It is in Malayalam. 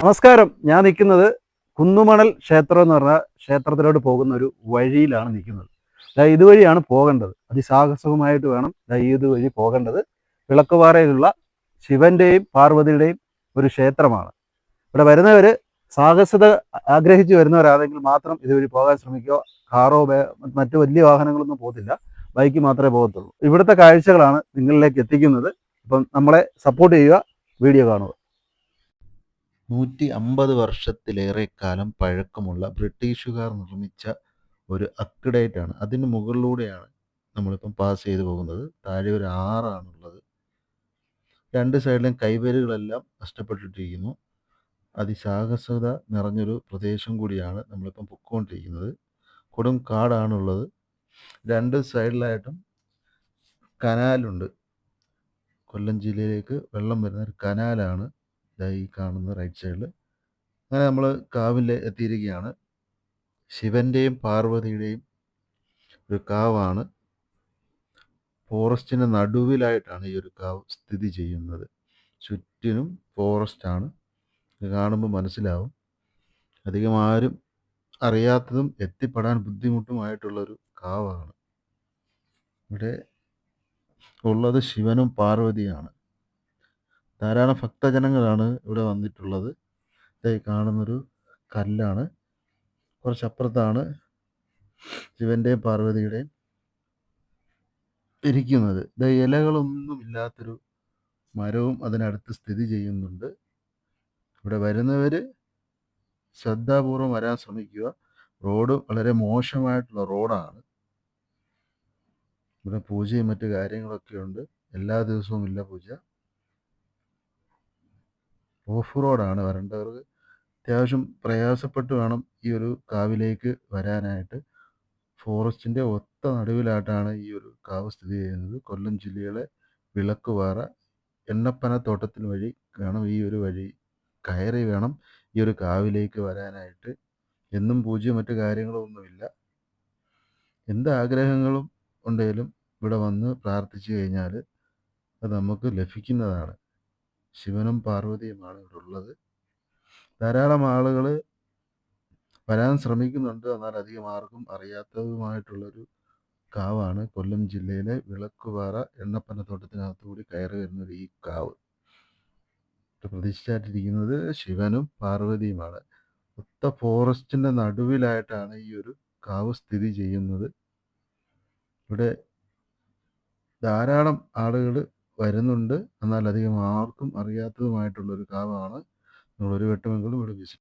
നമസ്കാരം. ഞാൻ നിൽക്കുന്നത് കുന്നുമണൽ ക്ഷേത്രം എന്ന് പറഞ്ഞ ക്ഷേത്രത്തിലോട്ട് പോകുന്ന ഒരു വഴിയിലാണ് നിൽക്കുന്നത്. ഇതുവഴിയാണ് പോകേണ്ടത്. അതിസാഹസികമായിട്ട് വേണം ഇതുവഴി പോകേണ്ടത്. വിളക്കുപാറയിലുള്ള ശിവന്റെയും പാർവതിയുടെയും ഒരു ക്ഷേത്രമാണ്. ഇവിടെ വരുന്നവർ സാഹസത ആഗ്രഹിച്ചു വരുന്നവരാണെങ്കിൽ മാത്രം ഇതുവഴി പോകാൻ ശ്രമിക്കുക. കാറോ മറ്റു വലിയ വാഹനങ്ങളൊന്നും പോകത്തില്ല. ബൈക്ക് മാത്രമേ പോകത്തുള്ളൂ. ഇവിടുത്തെ കാഴ്ചകളാണ് നിങ്ങളിലേക്ക് എത്തിക്കുന്നത്. അപ്പം നമ്മളെ സപ്പോർട്ട് ചെയ്യുക വീഡിയോ കാണുക. നൂറ്റി അമ്പത് വർഷത്തിലേറെ കാലം പഴക്കമുള്ള ബ്രിട്ടീഷുകാർ നിർമ്മിച്ച ഒരു അക്കിഡേറ്റ് ആണ് അതിന് മുകളിലൂടെയാണ് നമ്മളിപ്പം പാസ് ചെയ്തു പോകുന്നത്. താഴെ ഒരു ആറാണുള്ളത്. രണ്ട് സൈഡിലും കൈവരുകളെല്ലാം നഷ്ടപ്പെട്ടിട്ടിരിക്കുന്നു. അതിസാഹസത നിറഞ്ഞൊരു പ്രദേശം കൂടിയാണ് നമ്മളിപ്പം പൊക്കോണ്ടിരിക്കുന്നത്. കൊടും കാടാണുള്ളത്. രണ്ട് സൈഡിലായിട്ടും കനാലുണ്ട്. കൊല്ലം ജില്ലയിലേക്ക് വെള്ളം വരുന്ന ഒരു കനാലാണ്. ഈ കാണുന്ന റൈറ്റ് സൈഡിൽ അങ്ങനെ നമ്മൾ കാവിൽ എത്തിയിരിക്കുകയാണ്. ശിവന്റെയും പാർവതിയുടെയും ഒരു കാവാണ്. ഫോറസ്റ്റിന്റെ നടുവിലായിട്ടാണ് ഈ ഒരു കാവ് സ്ഥിതി ചെയ്യുന്നത്. ചുറ്റിനും ഫോറസ്റ്റാണ് ഇത് കാണുമ്പോൾ മനസ്സിലാവും. അധികം ആരും അറിയാത്തതും എത്തിപ്പെടാൻ ബുദ്ധിമുട്ടുമായിട്ടുള്ളൊരു കാവാണ്. ഇവിടെ ഉള്ളത് ശിവനും പാർവതിയാണ്. ധാരാളം ഭക്തജനങ്ങളാണ് ഇവിടെ വന്നിട്ടുള്ളത്. ഇതായി കാണുന്നൊരു കല്ലാണ്. കുറച്ചപ്പുറത്താണ് ശിവന്റെയും പാർവതിയുടെയും ഇരിക്കുന്നത്. ഇത് ഇലകളൊന്നും ഇല്ലാത്തൊരു മരവും അതിനടുത്ത് സ്ഥിതി ചെയ്യുന്നുണ്ട്. ഇവിടെ വരുന്നവർ ശ്രദ്ധാപൂർവം വരാൻ ശ്രമിക്കുക. റോഡ് വളരെ മോശമായിട്ടുള്ള റോഡാണ്. ഇവിടെ പൂജയും മറ്റു കാര്യങ്ങളൊക്കെ ഉണ്ട് എല്ലാ ദിവസവും ഇല്ല പൂജ. ഓഫ് റോഡാണ് വരേണ്ടവർക്ക്. അത്യാവശ്യം പ്രയാസപ്പെട്ട് വേണം ഈ ഒരു കാവിലേക്ക് വരാനായിട്ട്. ഫോറസ്റ്റിന്റെ ഒത്ത നടുവിലായിട്ടാണ് ഈ ഒരു കാവ് സ്ഥിതി ചെയ്യുന്നത്. കൊല്ലം ജില്ലയിലെ വിളക്കുപാറ എണ്ണപ്പന തോട്ടത്തിന് വഴി വേണം ഈ ഒരു വഴി കയറി വേണം ഈ ഒരു കാവിലേക്ക് വരാനായിട്ട്. എന്നും പൂജ്യം മറ്റു കാര്യങ്ങളൊന്നുമില്ല. എന്ത് ആഗ്രഹങ്ങളും ഉണ്ടെങ്കിലും ഇവിടെ വന്ന് പ്രാർത്ഥിച്ചു കഴിഞ്ഞാൽ അത് നമുക്ക് ലഭിക്കുന്നതാണ്. ശിവനും പാർവതിയുമാണ് ഇവിടെ ഉള്ളത് ധാരാളം ആളുകൾ വരാൻ ശ്രമിക്കുന്നുണ്ട്. എന്നാൽ അധികം ആർക്കും അറിയാത്തതുമായിട്ടുള്ളൊരു കാവാണ് കൊല്ലം ജില്ലയിലെ വിളക്കുപാറ എണ്ണപ്പനത്തോട്ടത്തിനകത്തുകൂടി കയറി വരുന്നൊരു ഈ കാവ്. പ്രതിഷ്ഠിച്ചിരിക്കുന്നത് ശിവനും പാർവതിയുമാണ്. ഒത്ത ഫോറസ്റ്റിന്റെ നടുവിലായിട്ടാണ് ഈ ഒരു കാവ് സ്ഥിതി ചെയ്യുന്നത്. ഇവിടെ ധാരാളം ആളുകൾ വരുന്നുണ്ട്. എന്നാൽ അധികം ആർക്കും അറിയാത്തതുമായിട്ടുള്ളൊരു കാവാണ്. നിങ്ങളൊരു വട്ടമെങ്കിലും ഇവിടെ വിസിറ്റ്